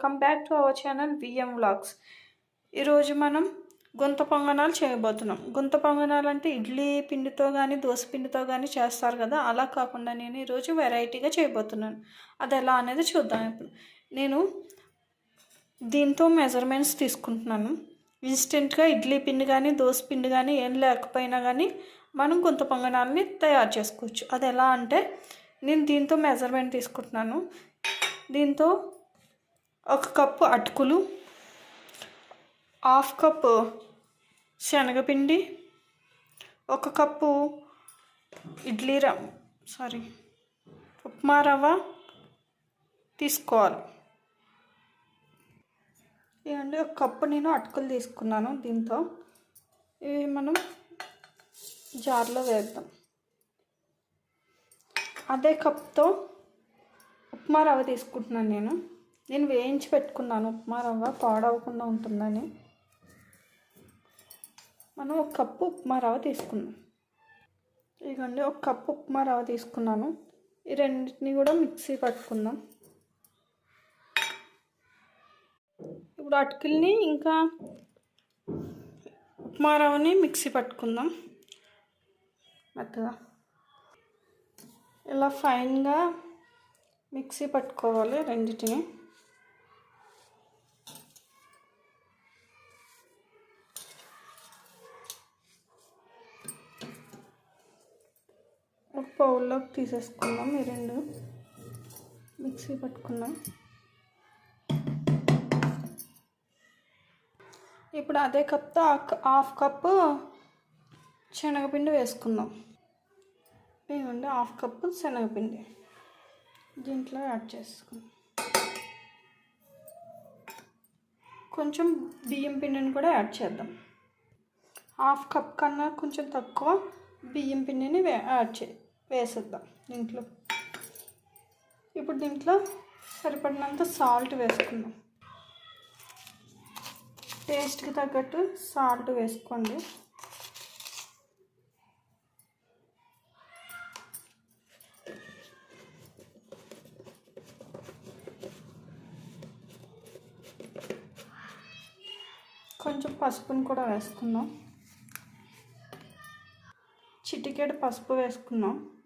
Welcome back to our channel VM vlogs. ఈరోజు మనం గుంత పొంగనాలు చేయబోతున్నాం. గుంత పొంగనాలు అంటే ఇడ్లీ పిండితో కానీ దోశ పిండితో కానీ చేస్తారు కదా? అలా కాకుండా నేను ఈరోజు వెరైటీగా చేయబోతున్నాను. అది ఎలా అనేది చూద్దాం ఇప్పుడు. నేను దీంతో మెజర్మెంట్స్ తీసుకుంటున్నాను. ఇన్స్టెంట్గా ఇడ్లీ పిండి కానీ దోశ పిండి కానీ ఏం లేకపోయినా కానీ మనం గుంత పొంగనాలని తయారు చేసుకోవచ్చు. అది ఎలా అంటే నేను దీంతో మెజర్మెంట్ తీసుకుంటున్నాను. దీంతో ఒక కప్పు అటుకులు హాఫ్ కప్పు శనగపిండి ఒక కప్పు ఇడ్లీ రవ్వ సారీ ఉప్మా రవ్వ తీసుకోవాలి. ఏమండి ఒక కప్పు నేను అటుకులు తీసుకున్నాను దీంతో. ఇవి మనం జార్లో వేద్దాం. అదే కప్తో ఉప్మా రవ్వ తీసుకుంటున్నాను నేను. నేను వేయించి పెట్టుకున్నాను ఉప్మా రవ్వ పాడవకుండా ఉంటుందని. మనం ఒక కప్పు ఉప్మా రవ్వ తీసుకున్నాం ఇదిగోండి ఒక కప్పు ఉప్మా రవ్వ తీసుకున్నాను. ఈ రెండింటిని కూడా మిక్సీ పట్టుకుందాం. ఇప్పుడు అటుకుల్ని ఇంకా ఉప్మా రవ్వని మిక్సీ పట్టుకుందాం. మెత్తగా. ఇలా ఫైన్గా మిక్సీ పట్టుకోవాలి రెండింటిని. ఒక బౌల్లోకి తీసేసుకుందాం ఈ రెండు. మిక్సీ పట్టుకుందాం. ఇప్పుడు అదే కప్తో హాఫ్ కప్పు శనగపిండి వేసుకుందాం. ఇదిగోండి హాఫ్ కప్పు శనగపిండి. దీంట్లో యాడ్ చేసుకుందాం. కొంచెం బియ్యం పిండిని కూడా యాడ్ చేద్దాం. హాఫ్ కప్ కన్నా కొంచెం తక్కువ బియ్యం పిండిని యాడ్ చే వేసేద్దాం దీంట్లో. ఇప్పుడు దీంట్లో సరిపడినంత సాల్ట్ వేసుకుందాం. టేస్ట్కి తగ్గట్టు సాల్ట్ వేసుకోండి. కొంచెం పసుపుని కూడా వేసుకుందాం. చిటికెడు పసుపు వేసుకుందాం.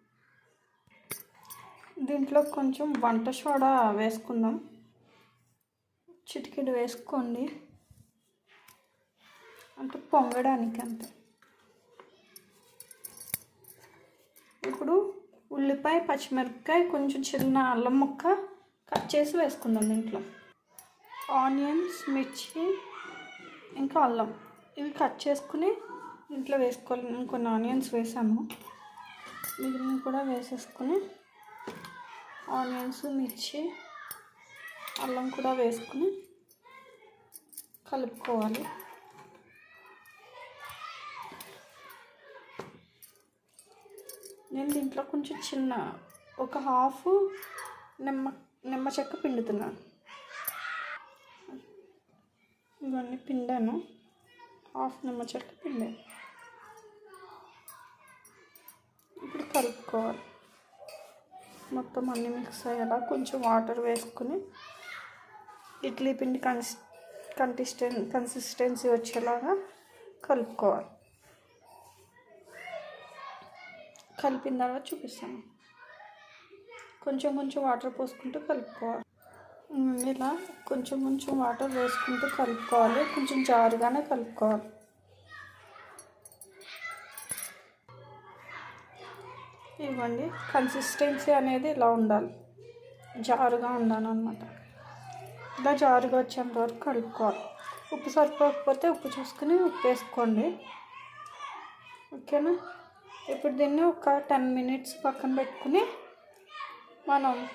దీంట్లో కొంచెం వంట సోడా వేసుకుందాం. చిటికెడు వేసుకోండి. అంటే పొంగడానికి అంతే. ఇప్పుడు ఉల్లిపాయ పచ్చిమిరపకాయ కొంచెం చిన్న అల్లం ముక్క కట్ చేసి వేసుకుందాం దీంట్లో. ఆనియన్స్ మిర్చి ఇంకా అల్లం. ఇవి కట్ చేసుకుని ఇంట్లో వేసుకోవాలి. నేను కొన్ని ఆనియన్స్ వేసాము మిగిలిన కూడా వేసేసుకుని ఆనియన్స్ మిర్చి అల్లం కూడా వేసుకుని కలుపుకోవాలి. నేను దీంట్లో కొంచెం చిన్న ఒక హాఫ్ నిమ్మ నిమ్మ చెక్క పిండుతున్నాను ఇవన్నీ పిండాను. హాఫ్ నిమ్మ చెక్క పిండాను ఇప్పుడు కలుపుకోవాలి. మొత్తం అన్నీ మిక్స్ అయ్యేలా కొంచెం వాటర్ వేసుకుని ఇడ్లీ పిండి కన్సి కన్సిస్టెన్ కన్సిస్టెన్సీ వచ్చేలాగా కలుపుకోవాలి. కలిపిన తర్వాత చూపిస్తాను. కొంచెం కొంచెం వాటర్ పోసుకుంటూ కలుపుకోవాలి. ఇలా కొంచెం కొంచెం వాటర్ వేసుకుంటూ కలుపుకోవాలి. కొంచెం జారుగానే కలుపుకోవాలి. ఇవ్వండి. కన్సిస్టెన్సీ అనేది ఇలా ఉండాలి. జారుగా ఉండాలి అనమాట ఇలా జారుగా వచ్చేంత వరకు కలుపుకోవాలి. ఉప్పు సరిపోకపోతే ఉప్పు చూసుకుని ఉప్పు వేసుకోండి ఓకేనా? ఇప్పుడు దీన్ని ఒక టెన్ మినిట్స్ పక్కన పెట్టుకుని మనం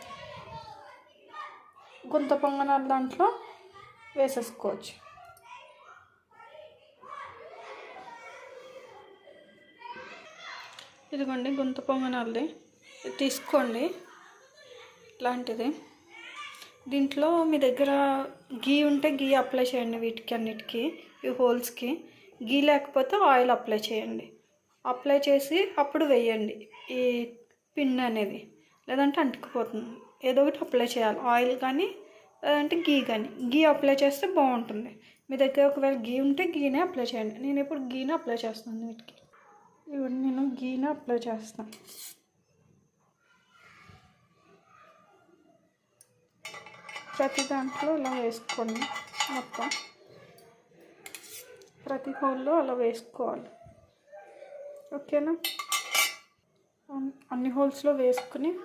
గుంత పొంగనాలు దాంట్లో వేసేసుకోవచ్చు. ఇదిగోండి గుంత పొంగనాలది. తీసుకోండి. ఇలాంటిది దీంట్లో మీ దగ్గర గీ ఉంటే గీ అప్లై చేయండి వీటికి అన్నిటికీ ఈ హోల్స్కి. గీ లేకపోతే ఆయిల్ అప్లై చేయండి. అప్లై చేసి అప్పుడు వేయండి ఈ పిన్ అనేది. లేదంటే అంటుకుపోతుంది. ఏదో ఒకటి అప్లై చేయాలి. ఆయిల్ కానీ లేదంటే గీ కానీ. గీ అప్లై చేస్తే బాగుంటుంది. మీ దగ్గర ఒకవేళ గీ ఉంటే గీనే అప్లై చేయండి. నేను ఇప్పుడు గీనే అప్లై చేస్తాను వీటికి. ఇవన్నీ నేను గీని అప్లై చేస్తాను ప్రతి దాంట్లో ఇలా వేసుకోండి మొత్తం. ప్రతి హోల్లో అలా వేసుకోవాలి. ఓకేనా? అన్ని హోల్స్లో వేసుకుని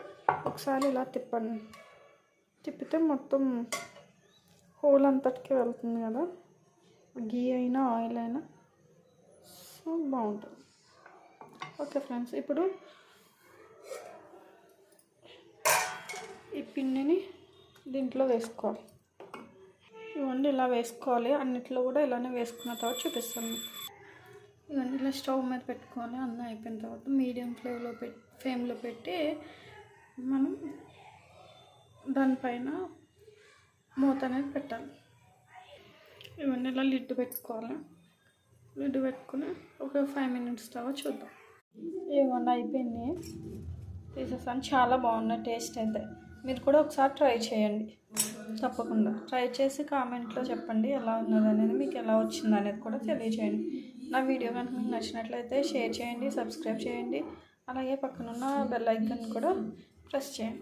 ఒకసారి ఇలా తిప్పండి. తిప్పితే మొత్తం హోల్ అంతటికి వెళ్తుంది కదా. గీ అయినా ఆయిల్ అయినా. సో బాగుంటుంది. ఓకే ఫ్రెండ్స్ ఇప్పుడు ఈ పిండిని దీంట్లో వేసుకోవాలి. ఇవన్నీ ఇలా వేసుకోవాలి అన్నిట్లో కూడా ఇలానే వేసుకున్న తర్వాత చూపిస్తాను. ఇవన్నీ ఇలా స్టవ్ మీద పెట్టుకొని అన్నం అయిపోయిన తర్వాత మీడియం ఫ్లేమ్లో పెట్టి ఫ్లేమ్లో పెట్టి మనం దానిపైన మూత అనేది పెట్టాలి. ఇవన్నీ ఇలా లిడ్ పెట్టుకోవాలి. లిడ్ పెట్టుకుని ఒక ఫైవ్ మినిట్స్ తర్వాత చూద్దాం. ఇవన్నీ అయిపోయింది. తీసేసాను. చాలా బాగున్నాయి టేస్ట్ అయితే. మీరు కూడా ఒకసారి ట్రై చేయండి. తప్పకుండా. ట్రై చేసి కామెంట్లో చెప్పండి. ఎలా ఉన్నది అనేది మీకు ఎలా వచ్చింది అనేది కూడా తెలియచేయండి. నా వీడియో కనుక మీకు నచ్చినట్లయితే షేర్ చేయండి సబ్స్క్రైబ్ చేయండి. అలాగే పక్కనున్న బెల్ ఐకన్ కూడా ప్రెస్ చేయండి.